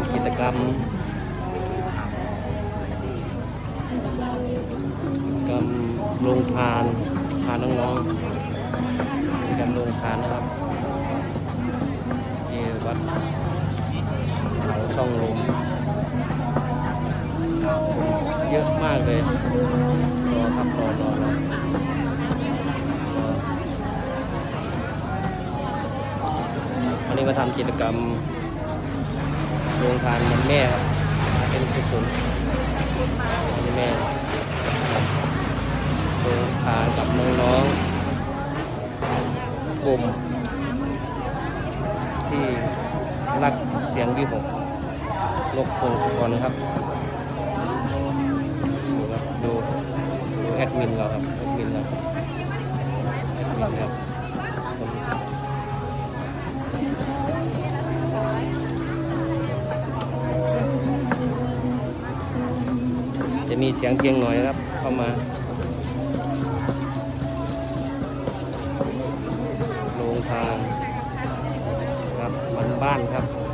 ำกิจกรรมกิจกรรมโรงทานพาน้องๆกิจกรรมโรงทานนะครับที่วัดเขาช่องลมเยอะมากเลยรอครับรอรอรอวันนี้มาทำกิจกรรม งทานวันแม่ครับเป็นกุศลวันแม่โรงทานกับน้องๆกลุ่มที่รักเสียงวิหกนกพงศกรรับดูครับดูดูแอดมินเราครับแอดมินเราแอดมินครับ จะมีเสียงเกียงหน่อยครับ เข้ามาโรงทานครับมันบ้านครับ